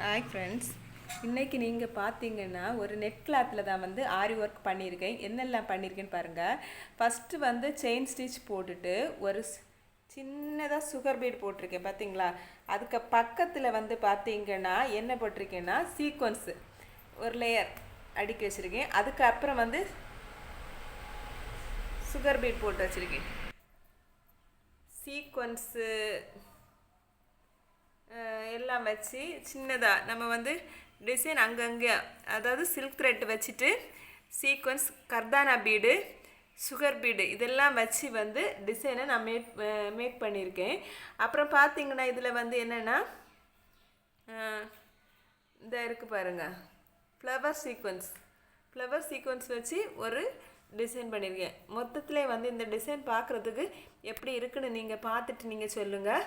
Hi friends இன்றைக்கி நீங்கள் பார்த்தீங்கன்னா ஒரு நெட் கிளாத்தில் தான் வந்து ஆரி ஒர்க் பண்ணியிருக்கேன் என்னெல்லாம் பண்ணியிருக்கேன்னு பாருங்கள் ஃபஸ்ட்டு வந்து செயின் ஸ்டிச் போட்டுட்டு ஒரு சின்னதாக சுகர் பீட் போட்டிருக்கேன் பார்த்தீங்களா அதுக்கு பக்கத்தில் வந்து பார்த்தீங்கன்னா என்ன போட்டிருக்கேன்னா சீக்வன்ஸு ஒரு லேயர் அடுக்கி வச்சுருக்கேன். அதுக்கப்புறம் வந்து சுகர் பீட் போட்டு வச்சுருக்கேன். சீக்வன்ஸு எல்லாம் வச்சு சின்னதாக நம்ம வந்து டிசைன் அங்கங்கே அதாவது சில்க் த்ரெட் வச்சுட்டு சீக்வன்ஸ் கர்தானா பீடு சுகர் பீடு இதெல்லாம் வச்சு வந்து டிசைனை நான் மேக் மேக் பண்ணியிருக்கேன். அப்புறம் பார்த்தீங்கன்னா இதில் வந்து என்னென்னா இந்த இருக்குது பாருங்க. ஃப்ளவர் சீக்வன்ஸ் ஃப்ளவர் சீக்வன்ஸ் வச்சு ஒரு டிசைன் பண்ணியிருக்கேன். மொத்தத்திலே வந்து இந்த டிசைன் பார்க்குறதுக்கு எப்படி இருக்குன்னு நீங்கள் பார்த்துட்டு நீங்கள் சொல்லுங்கள்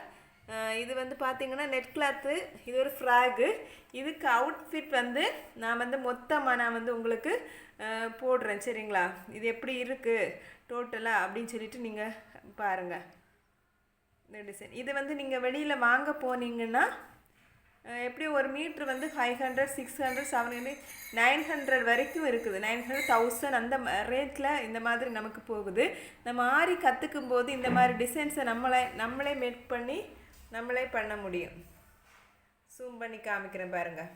இது வந்து பார்த்தீங்கன்னா நெட் கிளாத்து இது ஒரு ஃப்ராகு இதுக்கு அவுட்ஃபிட் வந்து நான் வந்து மொத்தமாக நான் வந்து உங்களுக்கு போடுறேன். சரிங்களா? இது எப்படி இருக்குது டோட்டலாக அப்படின்னு சொல்லிட்டு நீங்கள் பாருங்கள் இந்த டிசைன் இது வந்து நீங்கள் வெளியில் வாங்க போனீங்கன்னா எப்படி எப்படியும் ஒரு மீட்ரு வந்து five hundred six hundred seven hundred nine hundred வரைக்கும் இருக்குது. நைன் ஹண்ட்ரட் தௌசண்ட் அந்த ரேட்டில் இந்த மாதிரி நமக்கு போகுது. நம்ம ஆரி கற்றுக்கும் போது இந்த மாதிரி டிசைன்ஸை நம்மளே நம்மளே மேக் பண்ணி நம்மளே பண்ண முடியும். ஜூம் பண்ணி காமிக்கிறேன் பாருங்கள்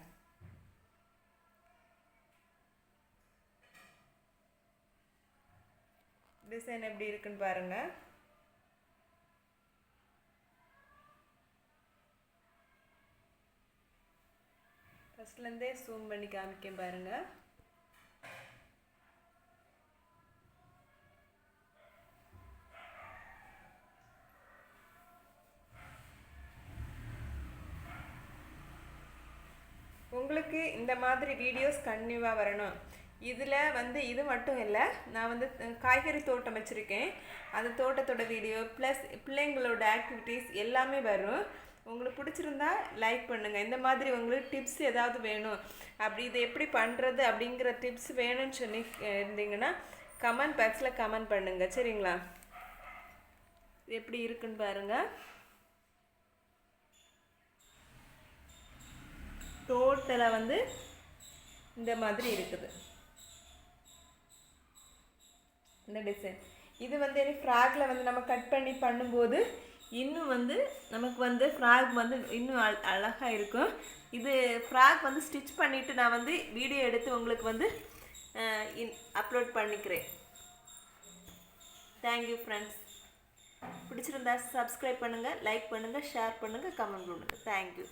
டிசைன் எப்படி இருக்குன்னு பாருங்கள் ஃபஸ்ட்லேருந்தே ஜூம் பண்ணி காமிக்கேன் பாருங்கள் உங்களுக்கு இந்த மாதிரி வீடியோஸ் கண்டிப்பாக வரணும். இதில் வந்து இது மட்டும் இல்லை நான் வந்து காய்கறி தோட்டம் வச்சுருக்கேன். அந்த தோட்டத்தோட வீடியோ ப்ளஸ் பிள்ளைங்களோட ஆக்டிவிட்டீஸ் எல்லாமே வரும். உங்களுக்கு பிடிச்சிருந்தா லைக் பண்ணுங்கள் இந்த மாதிரி உங்களுக்கு டிப்ஸ் ஏதாவது வேணும். அப்படி இதை எப்படி பண்ணுறது அப்படிங்கிற டிப்ஸ் வேணும்னு சொல்லி இருந்தீங்கன்னா கமெண்ட் பாக்ஸில் கமெண்ட் பண்ணுங்கள் சரிங்களா? எப்படி இருக்குன்னு பாருங்கள் டோட்டலாக வந்து இந்த மாதிரி இருக்குது. இந்த டிசைன் இது வந்து ஃப்ராகில் வந்து நம்ம கட் பண்ணி பண்ணும்போது இன்னும் வந்து நமக்கு வந்து ஃப்ராக் வந்து இன்னும் அழ அழகாக இருக்கும். இது ஃப்ராக் வந்து ஸ்டிச் பண்ணிவிட்டு நான் வந்து வீடியோ எடுத்து உங்களுக்கு வந்து இன் அப்லோட் பண்ணிக்கிறேன். தேங்க்யூ ஃப்ரெண்ட்ஸ் பிடிச்சிருந்தா சப்ஸ்கிரைப் பண்ணுங்கள் லைக் பண்ணுங்கள் ஷேர் பண்ணுங்கள் கமெண்ட் பண்ணுங்கள் தேங்க்யூ